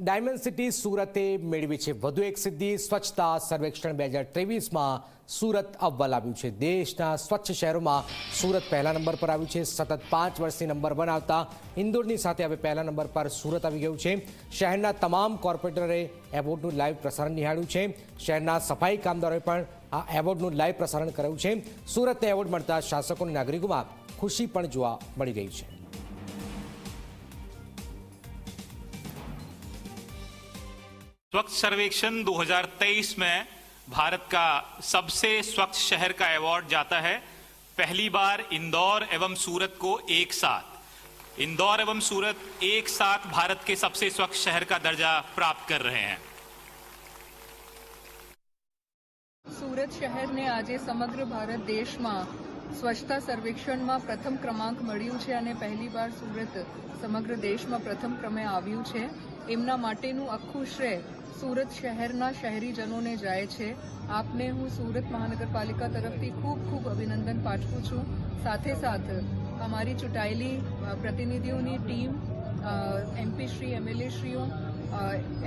Diamond city સુરતે મેળવી છે. વધુ એક સિદ્ધિ, સ્વચ્છતા સર્વેક્ષણ બે હજાર ત્રેવીસમાં સુરત અવ્વલ આવ્યું છે. દેશના સ્વચ્છ શહેરોમાં સુરત પહેલા નંબર પર આવ્યું છે. સતત પાંચ વર્ષથી નંબર વન આવતા ઇન્દોરની સાથે હવે પહેલા નંબર પર સુરત આવી ગયું છે. શહેરના તમામ કોર્પોરેટરે એવોર્ડનું લાઈવ પ્રસારણ નિહાળ્યું છે. શહેરના સફાઈ કામદારોએ પણ આ એવોર્ડનું લાઈવ પ્રસારણ કર્યું છે. સુરતને એવોર્ડ મળતા શાસકો અને નાગરિકોમાં ખુશી પણ જોવા મળી રહી છે. स्वच्छ सर्वेक्षण 2023 में भारत का सबसे स्वच्छ शहर का अवार्ड जाता है पहली बार इंदौर एवं सूरत को एक साथ इंदौर एवं सूरत एक साथ भारत के सबसे स्वच्छ शहर का दर्जा प्राप्त कर रहे हैं સુરત શહેરને આજે સમગ્ર ભારત દેશમાં સ્વચ્છતા સર્વેક્ષણમાં પ્રથમ ક્રમાંક મળ્યું છે અને પહેલીવાર સુરત સમગ્ર દેશમાં પ્રથમ ક્રમે આવ્યું છે એમના માટેનું આખું શ્રેય સુરત શહેરના શહેરીજનોને જાય છે. આપને હું સુરત મહાનગરપાલિકા તરફથી ખૂબ ખૂબ અભિનંદન પાઠવું છું. સાથે સાથ, અમારી ચૂંટાયેલી પ્રતિનિધિઓની ટીમ એમપી શ્રી, એમએલએ શ્રીઓ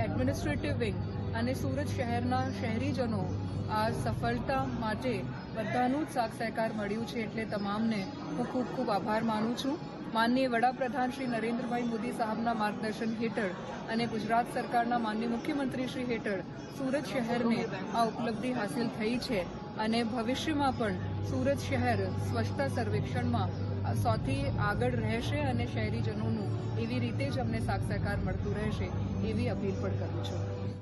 એડમિનિસ્ટ્રેટિવ વિંગ અને સુરત શહેરના શહેરીજનો આ સફળતા માટે બધાનું જ સાથ સહકાર મળ્યું છે એટલે તમામને હું ખૂબ ખૂબ આભાર માનું છું. માનનીય વડાપ્રધાન શ્રી નરેન્દ્રભાઈ મોદી સાહેબના માર્ગદર્શન હેઠળ અને ગુજરાત સરકારના માનનીય મુખ્યમંત્રી શ્રી હેઠળ સુરત શહેરને આ ઉપલબ્ધિ હાંસિલ થઈ છે અને ભવિષ્યમાં પણ સુરત શહેર સ્વચ્છતા સર્વેક્ષણમાં સૌથી આગળ રહેશે અને શહેરીજનોનું એવી રીતે જ અમને સાક્ષાકાર મળતું રહેશે એવી અપીલ પણ કરું છું.